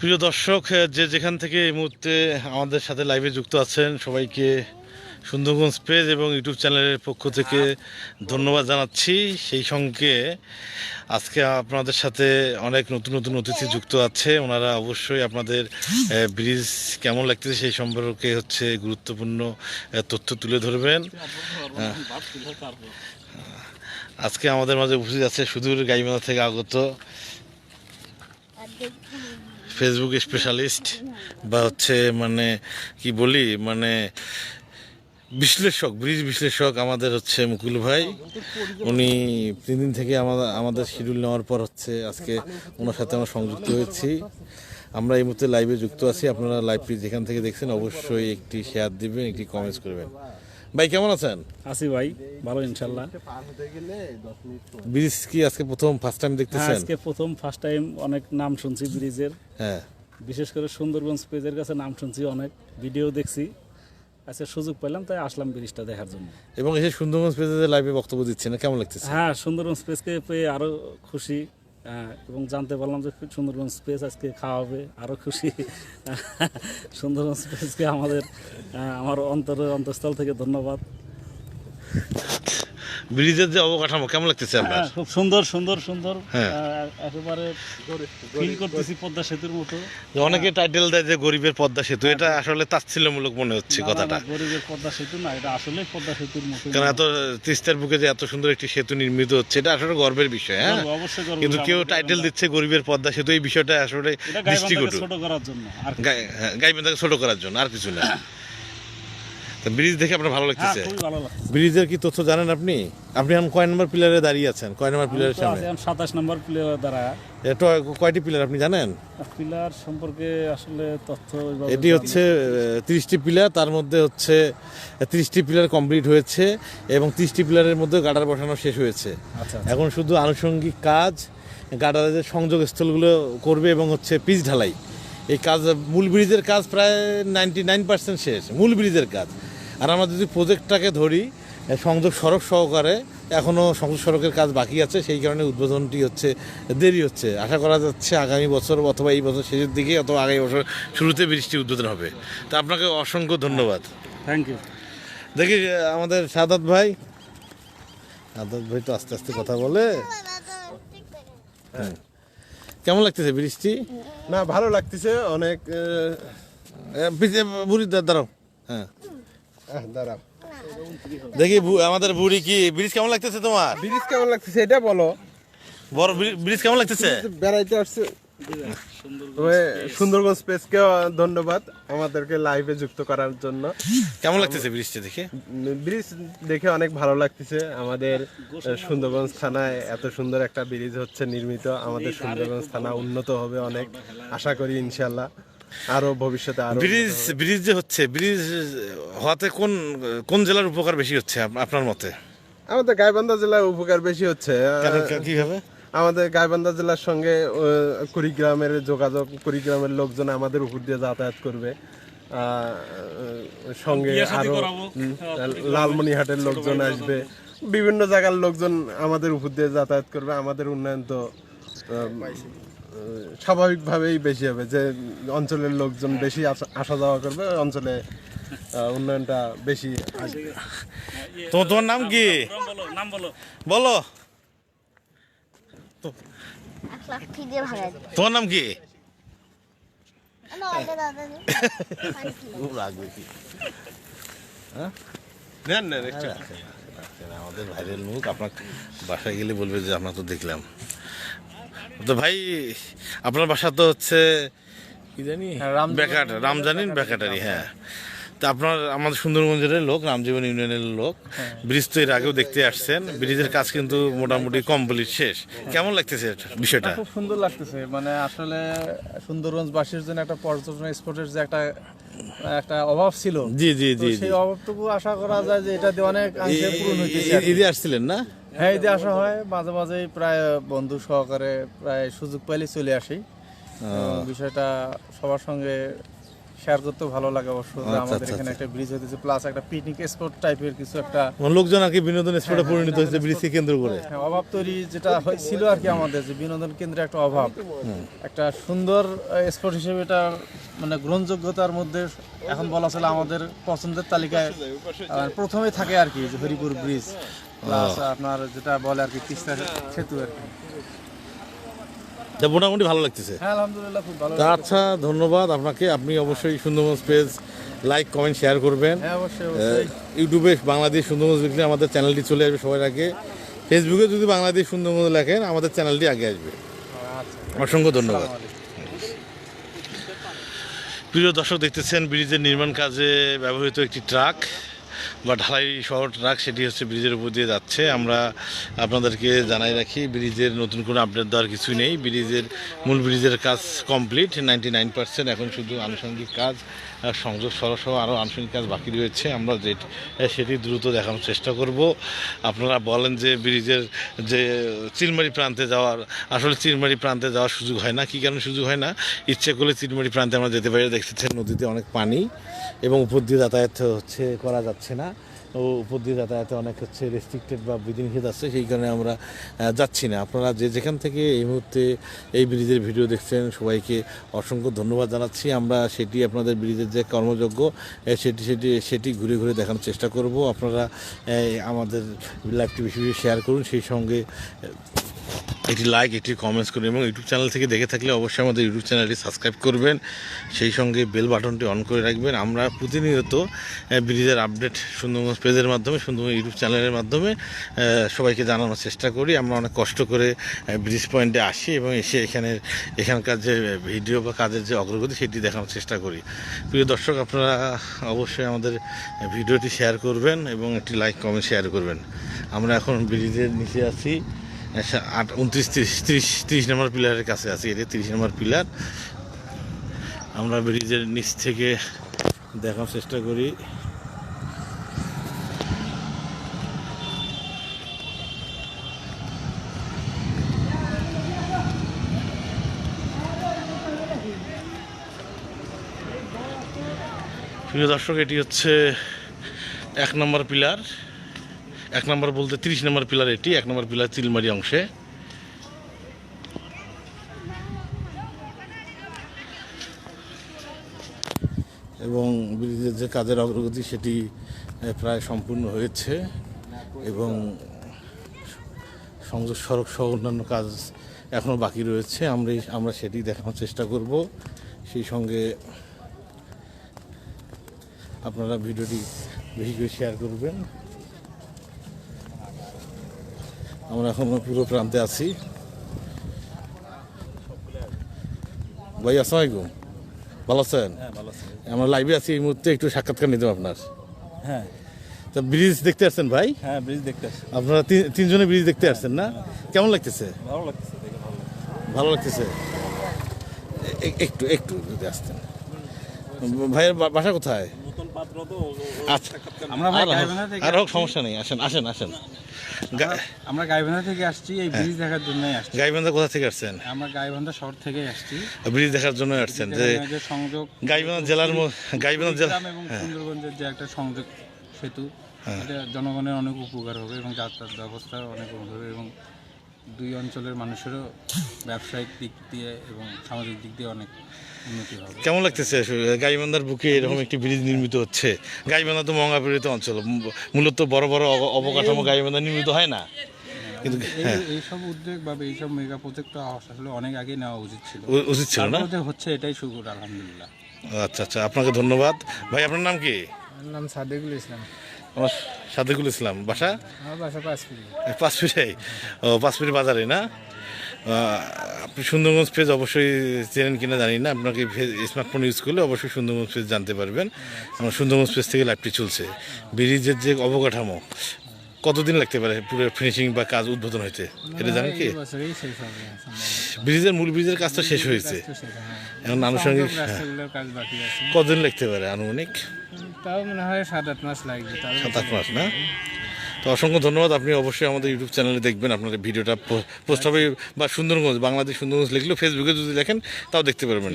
প্রিয় দর্শক যে যেখান থেকে এই মুহূর্তে আমাদের সাথে লাইভে যুক্ত আছেন, সবাইকে সুন্দরগঞ্জ পেজ এবং ইউটিউব চ্যানেলের পক্ষ থেকে ধন্যবাদ জানাচ্ছি। সেই সঙ্গে আজকে আপনাদের সাথে অনেক নতুন নতুন অতিথি যুক্ত আছে। ওনারা অবশ্যই আপনাদের ব্রিজ কেমন লাগতেছে সেই সম্পর্কে হচ্ছে গুরুত্বপূর্ণ তথ্য তুলে ধরবেন। আজকে আমাদের মাঝে উপস্থিত আছে সুদূর গাইবান্ধা থেকে আগত। ফেসবুক স্পেশালিস্ট বা হচ্ছে মানে কি বলি মানে বিশ্লেষক, ব্রিজ বিশ্লেষক আমাদের হচ্ছে মুকুল ভাই। উনি তিন দিন থেকে আমাদের আমাদের শিডিউল নেওয়ার পর হচ্ছে আজকে ওনার সাথে আমরা সংযুক্ত হয়েছি। আমরা এই মুহূর্তে লাইভে যুক্ত আছি। আপনারা লাইভটি যেখান থেকে দেখছেন অবশ্যই একটি শেয়ার দিবেন, একটি কমেন্টস করবেন। ভাই কেমন আছেন? আছি ভাই ভালো ইনশাল্লাহ। ব্রিজ কি আজকে প্রথম ফার্স্ট টাইম হ্যাঁ, দেখতেছেন? আজকে প্রথম ফার্স্ট টাইম অনেক নাম শুনছি ব্রিজের। হ্যাঁ। বিশেষ করে সুন্দরগঞ্জ পেজের কাছে নাম শুনছি অনেক ভিডিও দেখছি। আচ্ছা সুযোগ পেলাম তাই আসলাম ব্রিজটা দেখার জন্য। এবং এসে সুন্দরগঞ্জ পেজে লাইভে বক্তব্য দিচ্ছেন কেমন লাগতেছে? হ্যাঁ সুন্দরগঞ্জ পেজকে পেয়ে আরও খুশি। এবং জানতে পারলাম যে সুন্দরবন স্পেস আজকে খাওয়া হবে আরও খুশি। সুন্দরবন স্পেসকে আমাদের আমার অন্তরের অন্তঃস্থল থেকে ধন্যবাদ। ব্রিজের যে অবকাঠামো কেমন লাগতেছে আপনার? হ্যাঁ, খুব সুন্দর সুন্দর সুন্দর। হ্যাঁ। একেবারে ফিল করতেছি পদ্মা সেতুর মতো। যে অনেকে টাইটেল দেয় যে গরিবের পদ্মা সেতু এটা আসলে তাচ্ছিল্যমূলক মনে হচ্ছে কথাটা। গরিবের পদ্মা সেতু না এটা আসলে পদ্মা সেতুর মতো কারণ এত তিস্তার বুকে যে এত সুন্দর একটি সেতু নির্মিত হচ্ছে এটা আসলে গর্বের বিষয় হ্যাঁ? অবশ্যই গর্ব কিন্তু কেউ টাইটেল দিচ্ছে গরিবের পদ্মা সেতু এই বিষয়টা আসলে দৃষ্টিকটু। ছোট করার জন্য আর কি। গাইবান্ধাকে ছোট করার জন্য আর কিছু না। ব্রিজ দেখে আপনার ভালো হ্যাঁ লাগতেছে। লাগছে ব্রিজের কি তথ্য জানেন আপনি? আপনি এখন কয় নম্বর পিলারে দাঁড়িয়ে আছেন? কয় নম্বর পিলারের সামনে? সাতাশ নম্বর প্লেয়ার দ্বারা এটা কয়টি পিলার আপনি জানেন? পিলার সম্পর্কে আসলে তথ্য এটি হচ্ছে তিরিশটি পিলার তার মধ্যে হচ্ছে তিরিশটি পিলার কমপ্লিট হয়েছে এবং তিরিশটি পিলারের মধ্যে গাডার বসানো শেষ হয়েছে। আচ্ছা এখন শুধু আনুষঙ্গিক কাজ গাডারের যে সংযোগ স্থলগুলো করবে এবং হচ্ছে পিচ ঢালাই। এই কাজ মূল ব্রিজের কাজ প্রায় নাইনটি নাইন পার্সেন্ট শেষ মূল ব্রিজের কাজ। আর আমরা যদি প্রজেক্টটাকে ধরি সংযোগ সড়ক সহকারে এখনও সংযোগ সড়কের কাজ বাকি আছে সেই কারণে উদ্বোধনটি হচ্ছে দেরি হচ্ছে। আশা করা যাচ্ছে আগামী বছর অথবা এই বছর শেষের দিকে অথবা আগামী বছর শুরুতে বৃষ্টি উদ্বোধন হবে। তা আপনাকে অসংখ্য ধন্যবাদ। থ্যাংক ইউ দেখি আমাদের সাদাত ভাই। সাদাত ভাই তো আস্তে আস্তে কথা বলে। হ্যাঁ। কেমন লাগতেছে বৃষ্টি না ভালো লাগতেছে অনেক বুড়ি দাঁড়াও। হ্যাঁ। দাঁড়াও। দেখি আমাদের বুড়ি কি ব্রিজ কেমন লাগতেছে তোমার? ব্রিজ কেমন লাগতেছে এটা বলো। বড় ব্রিজ কেমন লাগতেছে? বেড়াইতে আসছে। সুন্দরগঞ্জ পেজকে ধন্যবাদ আমাদেরকে লাইভে যুক্ত করার জন্য। কেমন লাগতেছে ব্রিজটা দেখে? ব্রিজ দেখে অনেক ভালো লাগতেছে। আমাদের সুন্দরগঞ্জ থানায় এত সুন্দর একটা ব্রিজ হচ্ছে নির্মিত। আমাদের সুন্দরগঞ্জ থানা উন্নত হবে অনেক। আশা করি ইনশাল্লাহ আরও ভবিষ্যতে আরও ব্রিজ ব্রিজ যে হচ্ছে ব্রিজ হওয়াতে কোন কোন জেলার উপকার বেশি হচ্ছে আপনার মতে? আমাদের গাইবান্ধা জেলায় উপকার বেশি হচ্ছে। কীভাবে? আমাদের গাইবান্ধা জেলার সঙ্গে কুড়িগ্রামের যোগাযোগ কুড়িগ্রামের লোকজন আমাদের উপর দিয়ে যাতায়াত করবে। আহ, সঙ্গে আরও লালমনিহাটের লোকজন আসবে। বিভিন্ন জায়গার লোকজন আমাদের উপর দিয়ে যাতায়াত করবে। আমাদের উন্নয়ন তো স্বাভাবিকভাবেই বেশি হবে যে অঞ্চলের লোকজন বেশি আসা- যাওয়া করবে অঞ্চলে উন্নয়নটা বেশি তো তোর নাম কি? বলো নাম বলো। তোমার নাম কি? কি নেন নেন আমাদের ভাইরাল মুখ আপনার বাসায় গেলে বলবে যে আমরা তো দেখলাম। তো ভাই আপনার বাসা তো হচ্ছে কি জানি বেকাট রামজানিন বেকাটারি হ্যাঁ। তা আপনার আমাদের সুন্দরগঞ্জের লোক রামজীবন ইউনিয়নের লোক ব্রিজ তো এর আগেও দেখতে আসছেন ব্রিজের কাজ কিন্তু মোটামুটি কমপ্লিট শেষ। কেমন লাগতেছে এটা, বিষয়টা? খুব সুন্দর লাগতেছে। মানে আসলে সুন্দরগঞ্জবাসীর জন্য একটা পর্যটন স্পটের যে একটা একটা অভাব ছিল। জি জি জি সেই অভাবটুকু আশা করা যায় যে এটা দিয়ে অনেক পূরণ হইতেছে। ঈদে আসছিলেন না? হ্যাঁ ঈদে আসা হয় মাঝে মাঝেই প্রায় বন্ধু সহকারে প্রায় সুযোগ পাইলে চলে আসি। বিষয়টা সবার সঙ্গে শেয়ার করতে ভালো লাগে অবশ্য আচ্ছা, আমাদের আচ্ছা, এখানে আচ্ছা। একটা ব্রিজ হতেছে প্লাস একটা পিকনিক স্পট টাইপের কিছু একটা মানে লোকজন আর কি বিনোদন স্পটে পরিণত হয়েছে ব্রিজকে কেন্দ্র করে। হ্যাঁ, অভাব তৈরি যেটা হয়েছিল আর কি আমাদের যে বিনোদন কেন্দ্রে একটা অভাব। একটা সুন্দর স্পট হিসেবে এটা মানে গ্রহণযোগ্যতার মধ্যে এখন বলা চলে আমাদের পছন্দের তালিকায় প্রথমে থাকে আর কি যে হরিপুর ব্রিজ প্লাস আপনার যেটা বলে আর কি তিস্তা সেতু আর কি। মোটামুটি ভালো লাগতেছে। হ্যাঁ আলহামদুলিল্লাহ খুব ভালো আচ্ছা ধন্যবাদ আপনাকে। আপনি অবশ্যই Sundarban page like comment share করবেন। হ্যাঁ ইউটিউবে বাংলাদেশ সুন্দরবন লিখলে আমাদের চ্যানেলটি চলে আসবে সবার আগে। ফেসবুকে যদি বাংলাদেশ সুন্দরবন লেখেন আমাদের চ্যানেলটি আগে আসবে। আচ্ছা। অসংখ্য ধন্যবাদ। প্রিয় দর্শক দেখতেছেন ব্রিজের নির্মাণ কাজে ব্যবহৃত একটি ট্রাক। বা ঢালাই শহর ট্রাক সেটি হচ্ছে ব্রিজের উপর দিয়ে যাচ্ছে। আমরা আপনাদেরকে জানাই রাখি, ব্রিজের নতুন কোনো আপডেট দেওয়ার কিছুই নেই। ব্রিজের, মূল ব্রিজের কাজ কমপ্লিট নাইনটি নাইন পার্সেন্ট এখন শুধু আনুষঙ্গিক কাজ। সংযোগ সরসহ আরও আনুষঙ্গিক কাজ বাকি রয়েছে। আমরা যে সেটি দ্রুত দেখানোর চেষ্টা করব। আপনারা বলেন যে ব্রিজের যে চিলমারি প্রান্তে যাওয়ার আসলে চিলমারি প্রান্তে যাওয়ার সুযোগ হয় না। কী কারণে সুযোগ হয় না? ইচ্ছে করলে চিলমারি প্রান্তে আমরা যেতে পারি। দেখতেছেন নদীতে অনেক পানি এবং উপর দিয়ে যাতায়াত হচ্ছে, করা যাচ্ছে না। উপর দিয়ে যাতায়াতে অনেক হচ্ছে রেস্ট্রিক্টেড বা বিধিনিষেধ আছে, সেই কারণে আমরা যাচ্ছি না। আপনারা যে যেখান থেকে এই মুহূর্তে এই ব্রিজের ভিডিও দেখছেন, সবাইকে অসংখ্য ধন্যবাদ জানাচ্ছি। আমরা সেটি আপনাদের ব্রিজের যে কর্মযোগ্য সেটি সেটি সেটি ঘুরে ঘুরে দেখানোর চেষ্টা করব। আপনারা আমাদের লাইভটি বেশি বেশি শেয়ার করুন, সেই সঙ্গে একটি লাইক একটি কমেন্টস করুন এবং ইউটিউব চ্যানেল থেকে দেখে থাকলে অবশ্যই আমাদের ইউটিউব চ্যানেলটি সাবস্ক্রাইব করবেন। সেই সঙ্গে বেল বাটনটি অন করে রাখবেন। আমরা প্রতিনিয়ত ব্রিজের আপডেট সুন্দরবন পেজের মাধ্যমে, সুন্দরবন ইউটিউব চ্যানেলের মাধ্যমে সবাইকে জানানোর চেষ্টা করি। আমরা অনেক কষ্ট করে ব্রিজ পয়েন্টে আসি এবং এসে এখানে, এখানকার যে ভিডিও বা কাজের যে অগ্রগতি সেটি দেখানোর চেষ্টা করি। প্রিয় দর্শক, আপনারা অবশ্যই আমাদের ভিডিওটি শেয়ার করবেন এবং একটি লাইক কমেন্ট শেয়ার করবেন। আমরা এখন ব্রিজের নিচে আছি। আট, উনত্রিশ, তিরিশ তিরিশ তিরিশ নম্বর পিলারের কাছে আছি এটা তিরিশ নম্বর পিলার। আমরা ব্রিজের নিচ থেকে দেখার চেষ্টা করি। প্রিয় দর্শক, এটি হচ্ছে এক নম্বর পিলার। এক নম্বর বলতে তিরিশ নম্বর পিলার এটি, এক নম্বর পিলার চিলমারি অংশে। এবং ব্রিজের যে কাজের অগ্রগতি সেটি প্রায় সম্পূর্ণ হয়েছে এবং সংযোগ সড়ক সহ অন্যান্য কাজ এখনও বাকি রয়েছে। আমরা আমরা সেটি দেখানোর চেষ্টা করব। সেই সঙ্গে আপনারা ভিডিওটি বেশি করে শেয়ার করবেন। আমরা এখন পুরো প্রান্তে আছি। ভাই আসসালামু আলাইকুম। ভালো আছেন? হ্যাঁ আমরা লাইভে আছি এই মুহূর্তে একটু সাক্ষাৎকার নিতাম আপনার। হ্যাঁ। তা ব্রিজ দেখতে আসছেন ভাই? হ্যাঁ ব্রিজ দেখতে আসছি। আপনারা তিন- তিনজনে ব্রিজ দেখতে আসছেন না? কেমন লাগতেছে? ভালো লাগতেছে ভালো লাগতেছে? একটু একটু যদি আসতেন। ভাইয়ের বাসা কোথায়? আচ্ছা আর হোক- সমস্যা নেই আসেন আসেন আসেন। আমরা গাইবান্ধা থেকে আসছি এই ব্রিজ দেখার জন্যই আসছি। গাইবান্ধা কোথা থেকে আসছেন? আমরা গাইবান্ধা শহর থেকে আসছি। ব্রিজ দেখার জন্য আসছেন যে সংযোগ গাইবান্ধা জেলার গাইবান্ধা জেলা এবং সুন্দরগঞ্জের যে একটা সংযোগ সেতু এটা জনগণের অনেক উপকার হবে এবং যাতায়াত ব্যবস্থা অনেক হবে এবং দুই অঞ্চলের মানুষেরও ব্যবসায়িক দিক দিয়ে এবং সামাজিক দিক দিয়ে অনেক উন্নতি হবে। কেমন লাগতেছে গাইবান্ধার বুকে এরকম একটি ব্রিজ নির্মিত হচ্ছে। গাইবান্ধা তো মঙ্গাপীড়িত অঞ্চল। মূলত বড় বড় অব- অবকাঠামো গাইবান্ধা নির্মিত হয় না? কিন্তু হ্যাঁ। এইসব উদ্যোগ বা এইসব মেগা প্রজেক্ট আসলে অনেক আগে নেওয়া উচিত ছিল। উচিত ছিল না? হচ্ছে এটাই শুকুর আলহামদুলিল্লাহ। আচ্ছা আচ্ছা। আপনাকে ধন্যবাদ। ভাই আপনার নাম কি? নাম সাদেকুল ইসলাম। আমার সাদেকুল ইসলাম বাসা? পাঁচপুরি। পাঁচপিঠাই ও পাঁচপিঠি বাজারে না? আপনি সুন্দরগঞ্জ পেজ অবশ্যই চেনেন কিনা জানি না। আপনাকে স্মার্টফোন ইউজ করলে অবশ্যই সুন্দরগঞ্জ পেজ জানতে পারবেন। আমার সুন্দরগঞ্জ পেজ থেকে লাইভটি চলছে। ব্রিজের যে অবকাঠামো কতদিন লাগতে পারে পুরো ফিনিশিং বা কাজ উদ্বোধন হইতে? এটা জানেন কি। ব্রিজের মূল ব্রিজের কাজ তো শেষ হয়েছে হ্যাঁ। এখন আনুষঙ্গিক হ্যাঁ। কতদিন লাগতে পারে আনুমানিক? তাও মনে হয় সাত আট মাস লাগবে সাত আট মাস না? তো অসংখ্য ধন্যবাদ। আপনি অবশ্যই আমাদের ইউটিউব চ্যানেলে দেখবেন আপনাদের ভিডিওটা পোস্ট হবে বা সুন্দরগঞ্জ বাংলাদেশ সুন্দরগঞ্জ লিখলেও ফেসবুকে যদি লেখেন তাও দেখতে পারবেন।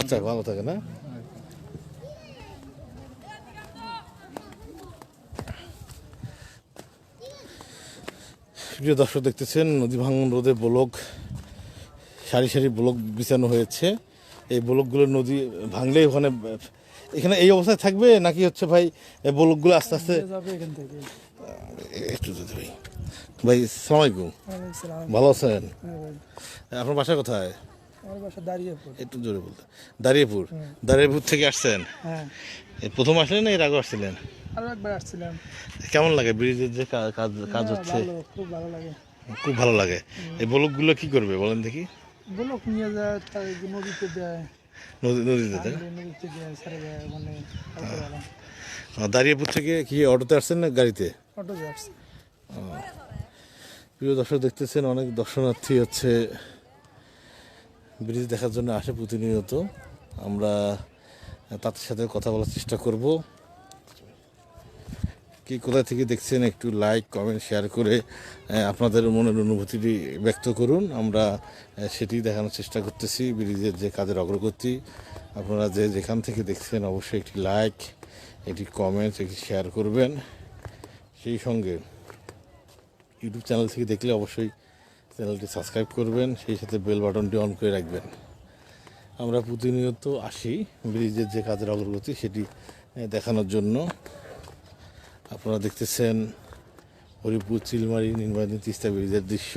আচ্ছা ভালো থাকে না হ্যাঁ? প্রিয় দর্শক দেখতেছেন নদী ভাঙন রোদে ব্লক সারি সারি ব্লক বিছানো হয়েছে। এই ব্লকগুলো নদী ভাঙলেই ওখানে এখানে এই অবস্থায় থাকবে নাকি হচ্ছে ভাই বলকগুলো আস্তে আস্তে? একটু যদি ভাই ভাই সালাম আলাইকুম। ভালো আছেন? আপনার বাসা কোথায়? একটু জোরে বলতে। দাঁড়িয়েপুর দাঁড়িয়েপুর থেকে আসছেন? হ্যাঁ। প্রথম আসলেন না এর আগে আসছিলেন? কেমন লাগে ব্রিজের যে কাজ কাজ হ্যাঁ, হচ্ছে খুব ভালো লাগে। খুব ভালো লাগে। এই ব্লকগুলো কি করবে বলেন দেখি। বলো নিয়ে যায় নদীতে দেয় নদীতে তাই? মানে দাঁড়িয়েপুর থেকে কি অটোতে আসছেন না গাড়িতে? প্রিয় দর্শক দেখতেছেন অনেক দর্শনার্থী হচ্ছে ব্রিজ দেখার জন্য আসে প্রতিনিয়ত। আমরা তাদের সাথে কথা বলার চেষ্টা করব। কি কোথা থেকে দেখছেন একটু লাইক কমেন্ট শেয়ার করে আপনাদের মনের অনুভূতিটি ব্যক্ত করুন। আমরা সেটি দেখানোর চেষ্টা করতেছি, ব্রিজের যে কাজের অগ্রগতি। আপনারা যে যেখান থেকে দেখছেন অবশ্যই একটি লাইক একটি কমেন্ট একটি শেয়ার করবেন। সেই সঙ্গে ইউটিউব চ্যানেল থেকে দেখলে অবশ্যই চ্যানেলটি সাবস্ক্রাইব করবেন, সেই সাথে বেল বাটনটি অন করে রাখবেন। আমরা প্রতিনিয়ত আসি ব্রিজের যে কাজের অগ্রগতি, সেটি দেখানোর জন্য। আপনারা দেখতেছেন হরিপুর চিলমারি নির্বাচনী তিস্তা ব্রিজের দৃশ্য।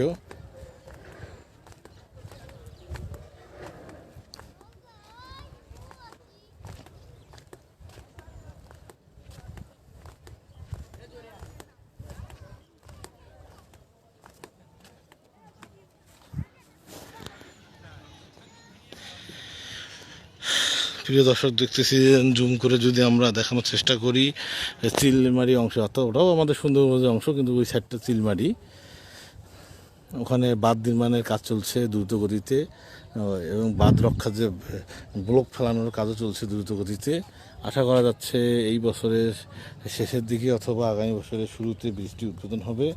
প্রিয় দর্শক, দেখতেছি জুম করে যদি আমরা দেখানোর চেষ্টা করি চিলমারি অংশ, অর্থাৎ ওটাও আমাদের সুন্দরবনের অংশ, কিন্তু ওই সাইডটা চিলমারি। ওখানে বাঁধ নির্মাণের কাজ চলছে দ্রুত গতিতে এবং বাঁধ রক্ষার যে ব্লক ফেলানোর কাজও চলছে দ্রুত গতিতে আশা করা যাচ্ছে এই বছরের শেষের দিকে অথবা আগামী বছরের শুরুতে বৃষ্টি উদ্বোধন হবে।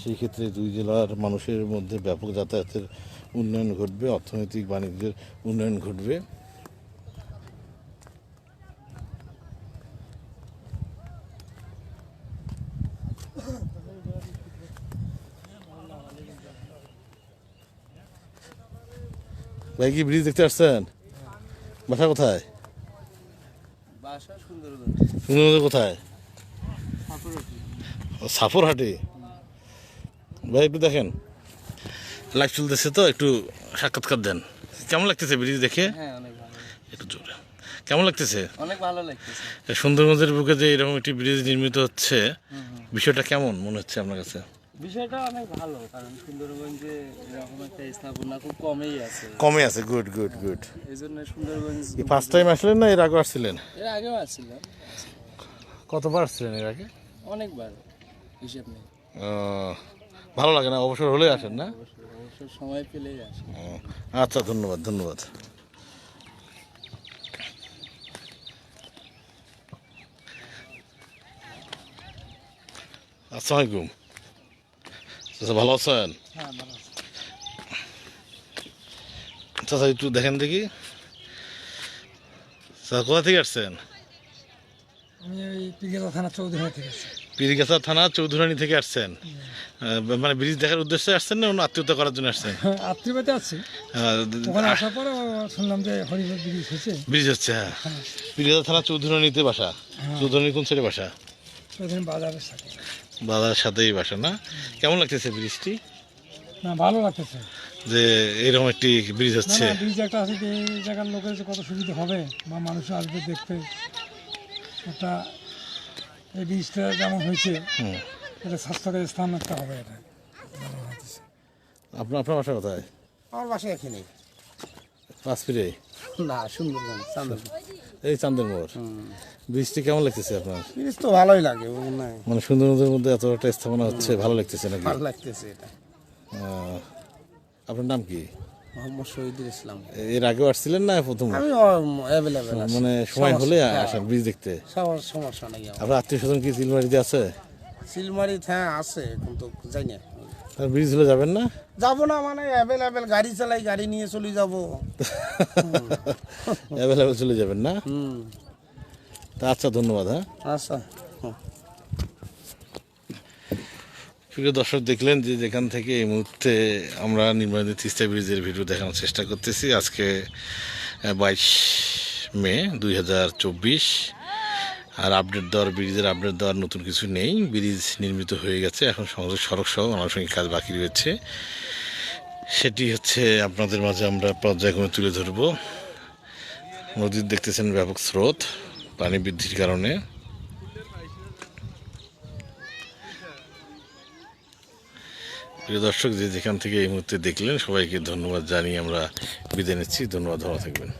সেই ক্ষেত্রে দুই জেলার মানুষের মধ্যে ব্যাপক যাতায়াতের উন্নয়ন ঘটবে, অর্থনৈতিক বাণিজ্যের উন্নয়ন ঘটবে। ভাই কি ব্রিজ দেখতে আসছেন? বাসা কোথায়? সুন্দরবন। কোথায়? সাফরহাটি ভাই একটু দেখেন। লাইভ চলতেছে তো একটু সাক্ষাৎকার দেন। কেমন লাগতেছে ব্রিজ দেখে? হ্যাঁ একটু জোরে। কেমন লাগতেছে? অনেক ভালো লাগতেছে। এই সুন্দরগঞ্জের বুকে যে এরকম একটি ব্রিজ নির্মিত হচ্ছে বিষয়টা কেমন মনে হচ্ছে আপনার কাছে? বিষয়টা অনেক ভালো কারণ সুন্দরগঞ্জে এরকম একটা স্থাপনা খুব কমেই আছে। কমে আছে গুড গুড গুড এই জন্য সুন্দরগঞ্জ ফার্স্ট টাইম আসলেন না এর আগে আসছিলেন? এর আগেও আসছিলাম। কতবার আসছিলেন এর আগে? অনেকবার হিসেব নেই। ভালো লাগে না অবসর হলে আসেন না? অবশ্য সময় পেলেই আসে। ও, আচ্ছা ধন্যবাদ ধন্যবাদ। আসসালামু আলাইকুম। চাচা ভালো আছেন? হ্যাঁ চাচা একটু দেখেন দেখি। চাচা কোথা থেকে আসছেন? পিরিগাছা থানা চৌধুরানী থেকে আসছেন? মানে ব্রিজ দেখার উদ্দেশ্যে আসছেন না আত্মীয়তা করার জন্য আসছেন? আত্মীয়বাদে আছি। ওখানে আসার পরে শুনলাম যে হরিপুর ব্রিজ হচ্ছে। হ্যাঁ। পিরিগাছা থানা চৌধুরানীতে বাসা। চৌধুরানী কোন সাইডে বাসা? চৌধুরী বাজারের সাথে। বাজার সাথেই বাসা না? কেমন লাগতেছে ব্রিজটি? না ভালো লাগতেছে। যে এরকম একটি ব্রিজ হচ্ছে। ব্রিজ একটা আছে যে এই জায়গার লোকের যে কত সুবিধা হবে বা মানুষ আসবে দেখতে। একটা এই ব্রিজটা যেমন হয়েছে হুম। এটা স্বাস্থ্যকের স্থান একটা হবে এটা। আপনার আপনার বাসা কোথায়? আমার বাসা এখানে পাঁচ ফিরে না সুন্দরবন সুন্দরবন এই চান্দের মোড়। কেমন লাগতেছে আপনার? জিনিস তো ভালোই লাগে মনে হয় মানে সুন্দরবনের মধ্যে এত একটা স্থাপনা হচ্ছে ভালো লাগতেছে নাকি? ভালো লাগতেছে এটা। আপনার নাম কি? মোহাম্মদ শহীদুল ইসলাম। এর আগেও আসছিলেন না প্রথম আমি অ্যাভেলেবেল মানে সময় হলে আসেন ব্রিজ দেখতে। সবার সমস্যা নেই আপনার আত্মীয় স্বজন কি চিলমারিতে আছে? সিলমারি হ্যাঁ আছে কিন্তু যাই না আর ব্রিজ হলে যাবেন না? যাব না মানে অ্যাভেলেবেল গাড়ি চালাই গাড়ি নিয়ে চলে যাব। অ্যাভেলেবেল চলে যাবেন না? তা আচ্ছা ধন্যবাদ হ্যাঁ। আচ্ছা। প্রিয় দর্শক দেখলেন যে যেখান থেকে এই মুহূর্তে আমরা নির্মাণিত তিস্তা ব্রিজের ভিডিও দেখানোর চেষ্টা করতেছি। আজকে বাইশ মে দুই হাজার চব্বিশ। আর আপডেট দেওয়ার, ব্রিজের আপডেট দেওয়ার নতুন কিছু নেই। ব্রিজ নির্মিত হয়ে গেছে, এখন সংযোগ সড়ক সহ আনুষঙ্গিক কাজ বাকি রয়েছে। সেটি হচ্ছে আপনাদের মাঝে আমরা পর্যায়ক্রমে তুলে ধরব। নদীর দেখতেছেন ব্যাপক স্রোত, পানি বৃদ্ধির কারণে। প্রিয় দর্শক, যে যেখান থেকে এই মুহূর্তে দেখলেন, সবাইকে ধন্যবাদ জানিয়ে আমরা বিদায় নিচ্ছি। ধন্যবাদ, ভালো থাকবেন।